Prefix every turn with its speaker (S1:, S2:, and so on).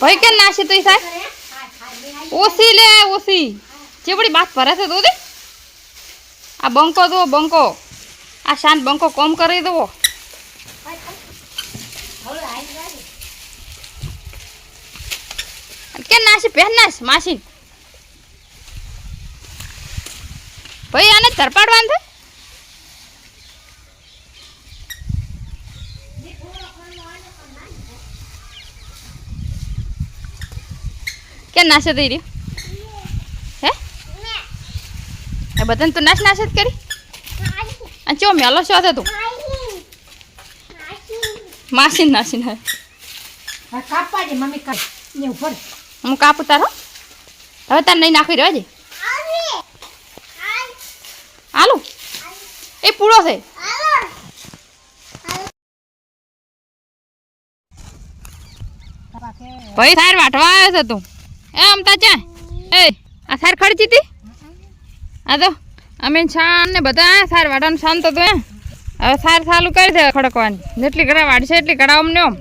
S1: ભાઈ કે નાસી તો સાહેબ? ઓસી લે ઓછી ચેવડી બાત ભરે છે તો આ બંકો દો બંકો. આ શાંત બંકો કોમ કરી દો કે નાસી? પહેન નાસ, માસી. ભાઈ, આને ધરપાડવાનું છે? કે નાશે થઈ રહ્યું હે? એ બધાને તું નાશ નાશ જ કરી? અને ચો મેલો છો હતો તું? માસી નાસી. ના
S2: હું કાપું
S1: તારો? હવે તાર નહીં નાખી રહ્યો છે આલુ એ પૂરો છે. ભાઈ સાર વાટવા આવ્યો છે તું. એ અમતા ચા એ, આ સાર ખર્ચી હતી આ તો અમે છાન ને બધા સાર વાડવાનું શાંત હતું એ હવે સાર ચાલુ કરી દે ખડકવાની. જેટલી ઘડા વાડશે એટલી ઘડા અમને આમ.